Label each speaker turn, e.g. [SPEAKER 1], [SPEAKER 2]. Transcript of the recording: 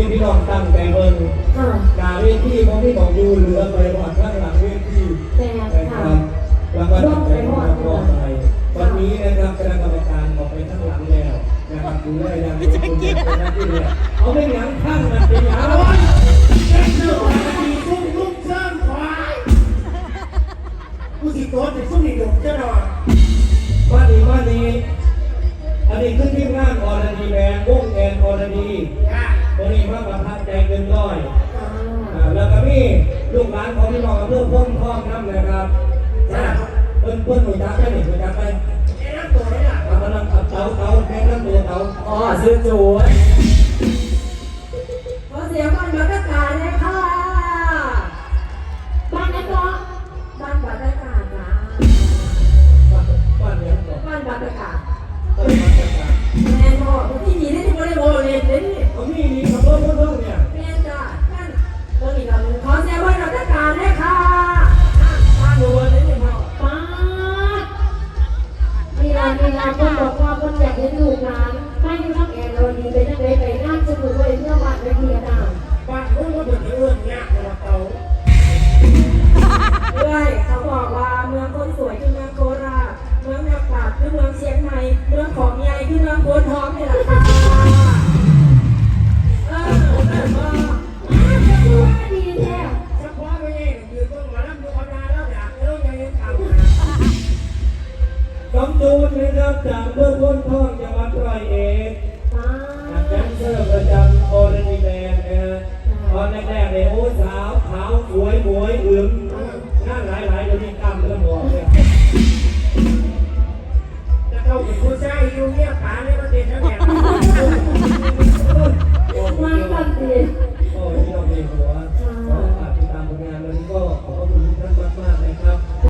[SPEAKER 1] นี้พี่น้องตั้งแต่เบิ้ง
[SPEAKER 2] ค่
[SPEAKER 1] กาเวทีของพี่บอกอยู่เหลือไปหอดข้างหลังเวที
[SPEAKER 2] แต่ค่ะ รับ
[SPEAKER 1] แล้วก็ตั้งใจมากรอบไปวันนี้นะครับคณะกรรมการบอกไปข้างหลังแล้วนะครับดูได้ยังไม่จะไปกินเอาไม่หลังข้างมันไปหาโอ้ย
[SPEAKER 3] เจ้าเจ้าหน้าที่ซุ่ลุกเชิงควายกูสิโตจะซุ่นี่ดุเจ้าหน่อ
[SPEAKER 1] วัานี้ว่านี้ อันนี้ขึ้นที่งานออร์ดีแบงวงแอนออร์ดี ค่ะวันนี้มาประทับใจเกินร้อย
[SPEAKER 2] อ่าอ่
[SPEAKER 1] าแล้วก็มีลูกหลานของพี่น้องอำเพื่อพ้นพร้อมน้ำนะครับนะเพิ่นเพิ่นหนูจักไปหนิหนูจักไป
[SPEAKER 3] แนะนำตัวเลยล่ะเอ
[SPEAKER 1] ากำลังเอาเตาเตาแม่น้ำตัวเตาอ๋
[SPEAKER 4] อซื้อจู
[SPEAKER 1] นั่งหลายหลาย